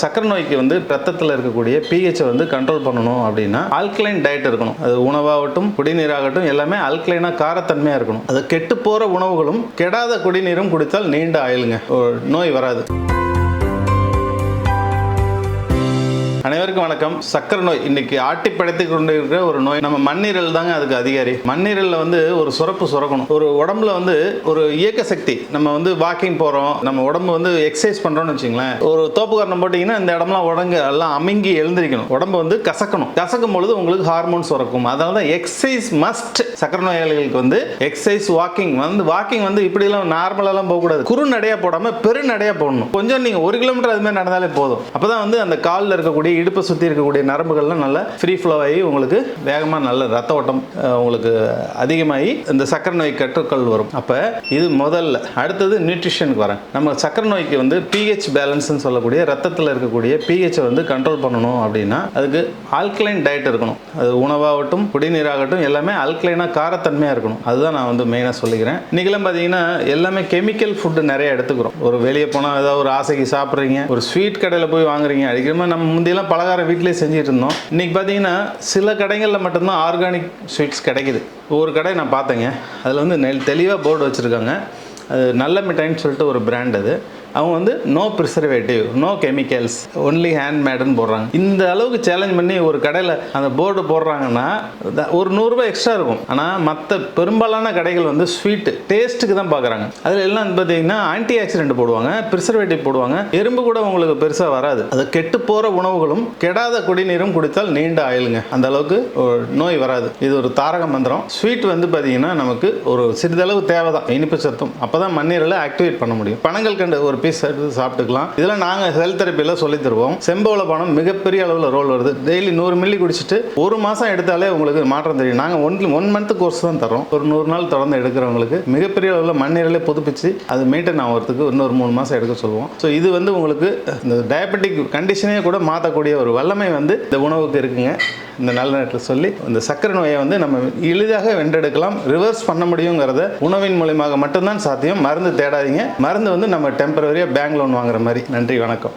சக்கரை நோய்க்கு வந்து ரத்தத்தில் இருக்கக்கூடிய பிஹெச்சை வந்து கண்ட்ரோல் பண்ணணும் அப்படின்னா ஆல்கலைன் டயட் இருக்கணும். அது உணவாகட்டும் குடிநீராகட்டும் எல்லாமே ஆல்கலைனாக காரத்தன்மையாக இருக்கணும். அது கெட்டு போகிற உணவுகளும் கெடாத குடிநீரும் குடித்தால் நீண்ட ஆயிலுங்க நோய் வராது. அனைவருக்கும் வணக்கம். சக்கரை நோய் இன்னைக்கு ஆட்டி படைத்து கொண்டு இருக்கிற ஒரு நோய். நம்ம மண்ணீரல் தாங்க அதுக்கு அதிகாரி. மண்ணீரல்ல வந்து ஒரு சுரப்பு சுரக்கணும். ஒரு உடம்புல வந்து ஒரு இயக்க சக்தி. நம்ம வந்து வாக்கிங் போறோம். நம்ம உடம்பு வந்து எக்ஸசைஸ் பண்றோம்னு வச்சுங்களேன் ஒரு தோப்புக்காரணம் போட்டிங்கன்னா இந்த இடம்லாம் உடம்பு எல்லாம் அமைங்கி எழுந்திருக்கணும். உடம்பு வந்து கசக்கணும். கசக்கும் பொழுது உங்களுக்கு ஹார்மோன் சுரக்கும். அதனால தான் எக்ஸசைஸ் மஸ்ட். சக்கரை நோயாளிகளுக்கு வந்து எக்ஸசைஸ் வாக்கிங். வந்து வாக்கிங் வந்து இப்படிலாம் நார்மலாலாம் போகக்கூடாது. குறு நடையா போடாம பெரு நடையா போடணும். கொஞ்சம் நீங்க ஒரு கிலோமீட்டர் அது மாதிரி நடந்தாலே போதும். அப்பதான் வந்து அந்த காலில் இருக்கக்கூடிய இடுப்பை சுற்றி இருக்கக்கூடிய நரம்புகள்லாம் நல்லா ஃப்ரீ ஃப்ளோ ஆகி உங்களுக்கு வேகமாக நல்ல ரத்த ஓட்டம் உங்களுக்கு அதிகமாகி இந்த சக்கரை நோய் கற்றுக்கள் வரும். அப்போ இது முதல்ல. அடுத்தது நியூட்ரிஷனுக்கு வரேன். நம்ம சக்கரை நோய்க்கு வந்து பிஹெச் பேலன்ஸ்னு சொல்லக்கூடிய ரத்தத்தில் இருக்கக்கூடிய பிஹெச்சை வந்து கண்ட்ரோல் பண்ணணும் அப்படின்னா அதுக்கு ஆல்கலைன் டயட் இருக்கணும். அது உணவாகட்டும் குடிநீராகட்டும் எல்லாமே ஆல்கலைனாக காரத்தன்மையாக இருக்கணும். அதுதான் நான் வந்து மெயினாக சொல்லிக்கிறேன். இன்றைக்கெல்லாம் பார்த்தீங்கன்னா எல்லாமே கெமிக்கல் ஃபுட்டு நிறைய எடுத்துக்கிறோம். ஒரு வெளியே போனால் ஏதாவது ஒரு ஆசைக்கு சாப்பிட்றீங்க ஒரு ஸ்வீட் கடையில் போய் வாங்குறீங்க. அடிக்கடி நம்ம முந்தையெல்லாம் பலகாரம் வீட்டிலே செஞ்சுட்டு இருந்தோம் இன்றைக்கி பார்த்தீங்கன்னா சில கடைகளில் மட்டும்தான் ஆர்கானிக் ஸ்வீட்ஸ் கிடைக்குது. ஒரு கடை நான் பார்த்தேங்க. அதில் வந்து நெல் தெளிவாக போர்டு வச்சுருக்காங்க. அது நல்ல மிட்டாய்னு சொல்லிட்டு ஒரு பிராண்ட் அது. அவங்க வந்து no preservative no chemicals only ஹேண்ட்மேடுன்னு போடுறாங்க. இந்த அளவுக்கு சேலஞ்ச் பண்ணி ஒரு கடையில் அந்த போர்டு போடுறாங்கன்னா த- ஒரு நூறுரூபா எக்ஸ்ட்ரா இருக்கும். ஆனால் மற்ற பெரும்பாலான கடைகள் வந்து ஸ்வீட்டு டேஸ்ட்டுக்கு தான் பார்க்குறாங்க அதில் எல்லாம் பார்த்தீங்கன்னா ஆன்டி ஆக்சிடென்ட் போடுவாங்க ப்ரிசர்வேட்டிவ் போடுவாங்க. எறும்பு கூட உங்களுக்கு பெருசாக வராது. அது கெட்டு போகிற உணவுகளும் கெடாத குடிநீரும் குடித்தால் நீண்ட ஆயிலுங்க. அந்த அளவுக்கு நோய் வராது. இது ஒரு தாரக மந்திரம். ஸ்வீட் வந்து பார்த்தீங்கன்னா நமக்கு ஒரு சிறிதளவு தேவை தான் இனிப்பு சத்தம். அப்போ தான் மண்ணீரலை ஆக்டிவேட் பண்ண முடியும். பணங்கள் கண்டு ஒரு பீஸ் எடுத்து சாப்பிட்டுக்கலாம். இதெல்லாம் நாங்கள் ஹெல்த் தெரப்பியில் சொல்லி தருவோம். செம்பவள பணம் மிகப்பெரிய அளவில் ரோல் வருது. டெய்லி நூறு மில்லி குடிச்சிட்டு ஒரு மாதம் எடுத்தாலே உங்களுக்கு மாற்றம் தெரியும். நாங்கள் ஒன் ஒன் மந்த் கோர்ஸ் தான் தரோம் ஒரு நூறு நாள் தொடர்ந்து எடுக்கிறவங்களுக்கு மிகப்பெரிய அளவில் மண்ணீரலை புதுப்பிச்சு அது மெயின்டைன் ஆகிறதுக்கு இன்னொரு மூணு மாதம் எடுக்க சொல்லுவோம். ஸோ இது வந்து உங்களுக்கு இந்த டயபெட்டிக் கண்டிஷனே கூட மாற்றக்கூடிய ஒரு வல்லமை வந்து இந்த உணவுக்கு இருக்குங்க. இந்த நல்ல நேரத்தில் சொல்லி இந்த சக்கரை நோயை வந்து நம்ம எளிதாக வென்றெடுக்கலாம் ரிவர்ஸ் பண்ண முடியுங்கிறத உணவின் மூலியமாக மட்டும்தான் சாத்தியம். மருந்து தேடாதீங்க. மருந்து வந்து நம்ம டெம்பரவரியாக பேங்க் லோன் வாங்குற மாதிரி. நன்றி வணக்கம்.